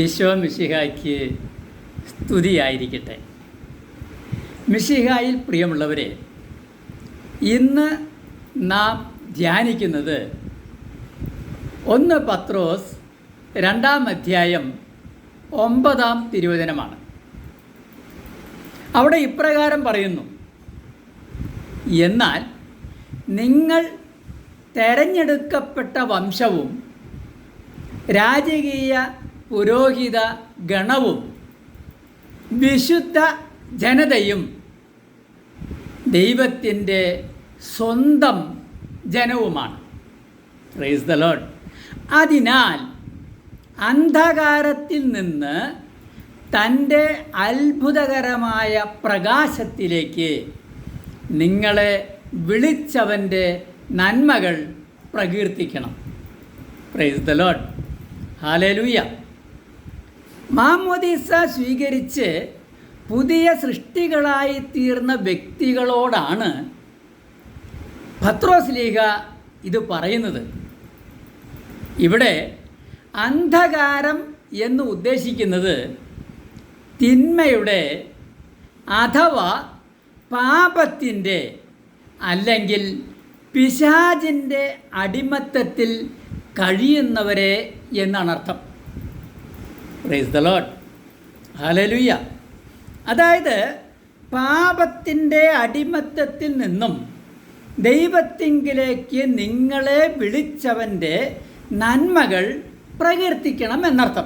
ഈശോ മിശിഹായ്ക്ക് സ്തുതിയായിരിക്കട്ടെ. മിശിഹായിൽ പ്രിയമുള്ളവരെ ഇന്ന് നാം ധ്യാനിക്കുന്നത് ഒന്ന് പത്രോസ് രണ്ടാം അധ്യായം ഒമ്പതാം തിരുവചനമാണ്. അവിടെ ഇപ്രകാരം പറയുന്നു എന്നാൽ നിങ്ങൾ തെരഞ്ഞെടുക്കപ്പെട്ട വംശവും രാജകീയ പുരോഹിത ഗണവും വിശുദ്ധ ജനതയും ദൈവത്തിന്റെ സ്വന്തം ജനവുമാണ്. പ്രൈസ് ദ ലോഡ് അതിനാൽ അന്ധകാരത്തിൽ നിന്ന് തന്റെ അത്ഭുതകരമായ പ്രകാശത്തിലേക്ക് നിങ്ങളെ വിളിച്ചവന്റെ നന്മകൾ പ്രകീർത്തിക്കണം. പ്രൈസ് ദ ലോഡ് ഹാലേലൂയ മാമോദീസ സ്വീകരിച്ച് പുതിയ സൃഷ്ടികളായി തീർന്ന വ്യക്തികളോടാണ് ഭത്രോസ് ലീഗ ഇത് പറയുന്നത്. ഇവിടെ അന്ധകാരം എന്ന് ഉദ്ദേശിക്കുന്നത് തിന്മയുടെ അഥവാ പാപത്തിന്റെ അല്ലെങ്കിൽ പിശാചിന്റെ അടിമത്തത്തിൽ കഴിയുന്നവരെ എന്നാണ് അർത്ഥം. പ്രൈസ് ദ ലോഡ് ഹാലലുയ്യ അതായത് പാപത്തിന്റെ അടിമത്തത്തിൽ നിന്നും ദൈവത്തിങ്കിലേക്ക് നിങ്ങളെ വിളിച്ചവന്റെ നന്മകൾ പ്രകീർത്തിക്കണം എന്നർത്ഥം.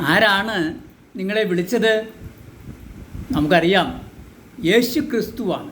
ആരാണ് നിങ്ങളെ വിളിച്ചത്? നമുക്കറിയാം. യേശു ക്രിസ്തുവാണ്